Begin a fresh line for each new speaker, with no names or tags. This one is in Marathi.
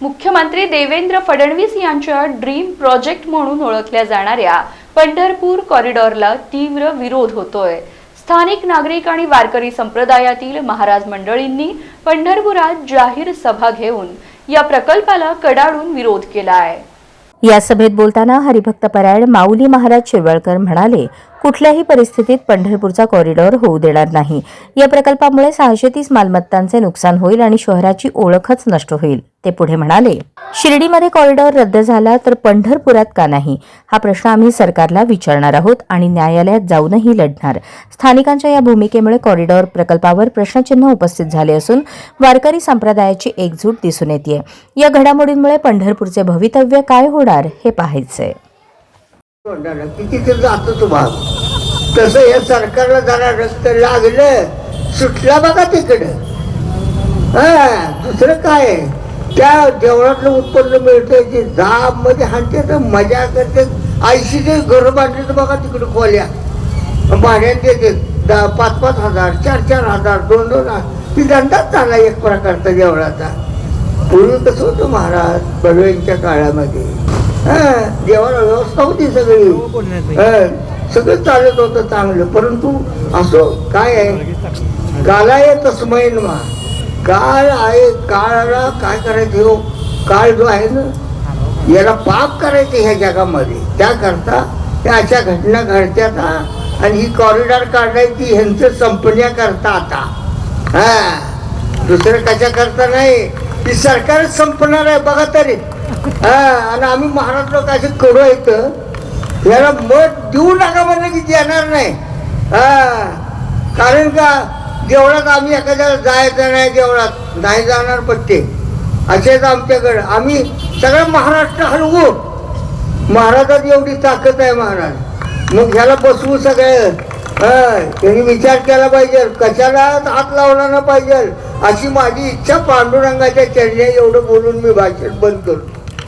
मुख्यमंत्री देवेंद्र फडणवीस यांच्या ड्रीम प्रोजेक्ट म्हणून ओळखल्या जाणाऱ्या पंढरपूर कॉरिडॉरला तीव्र विरोध होतोय. स्थानिक नागरिक आणि वारकरी संप्रदायातील महाराज मंडळींनी पंढरपुरात जाहीर सभा घेऊन या प्रकल्पाला कडाडून विरोध केला आहे
या सभेत बोलताना हरिभक्त परायण माऊली महाराज शिरवळकर म्हणाले कुठल्याही परिस्थितीत पंढरपूरचा कॉरिडॉर होऊ देणार नाही. या प्रकल्पामुळे सहाशे तीस मालमत्तांचे नुकसान होईल आणि शहराची ओळखच नष्ट होईल ते पुढे म्हणाले. शिर्डीमध्ये कॉरिडॉर रद्द झाला तर पंढरपुरात का नाही? हा प्रश्न आम्ही सरकारला विचारणार आहोत आणि न्यायालयात जाऊनही लढणार. स्थानिकांच्या या भूमिकेमुळे कॉरिडॉर प्रकल्पावर प्रश्नचिन्ह उपस्थित झाले असून वारकरी संप्रदायाची एकजूट दिसून येते या घडामोडींमुळे पंढरपूरचे भवितव्य काय होणार हे पाहायचंय.
किती जातो तसं या सरकारला जरा रस्ते लागलं सुटला बघा तिकडं. हा दुसरं काय? त्या देवळातलं उत्पन्न मिळतंय ते जाबमध्ये हाणते तर मजा करते. आयशीचे घर बांधले तर बघा तिकडे खोल्या. भाड्यात देते. पाच पाच हजार चार चार हजार दोन दोन हजार. ती धंदाच चालला एक प्रकारचा देवळाचा. पूर्वी कसं होतं महाराज बडवेंच्या काळामध्ये. हा देवाला व्यवस्था होती सगळी. हा, सगळं चालत होतं चांगलं. परंतु असं काय आहे? कालाय तस्मैन मा काळ आहे काळाला काय करायचं हो? काळ जो आहे ना याला पाप करायचे ह्या जगामध्ये. त्याकरता त्या अशा घटना घडत्यात हा. आणि ही कॉरिडॉर काढायची ह्यांचं संपण्या करता आता. हा. दुसरं कशा करता नाही. ती सरकारच संपणार आहे बघा तरी. हा. आणि आम्ही महाराज लोक असे कडू आहेत याला मत देऊ नका म्हणलं की देणार नाही. हा. कारण का देवळात आम्ही एखाद्याला जायचं नाही देवळात. नाही जाणार पट्टे असेच आमच्याकडं. आम्ही सगळं महाराष्ट्र हलवू. महाराजात एवढी ताकद आहे महाराज. मग ह्याला बसवू सगळं. त्यांनी विचार केला पाहिजे. कशाला हात लावला ना पाहिजे? अशी माझी इच्छा पांडुरंगाच्या चरण्या एवढं बोलून मी भाषण बंद करतो.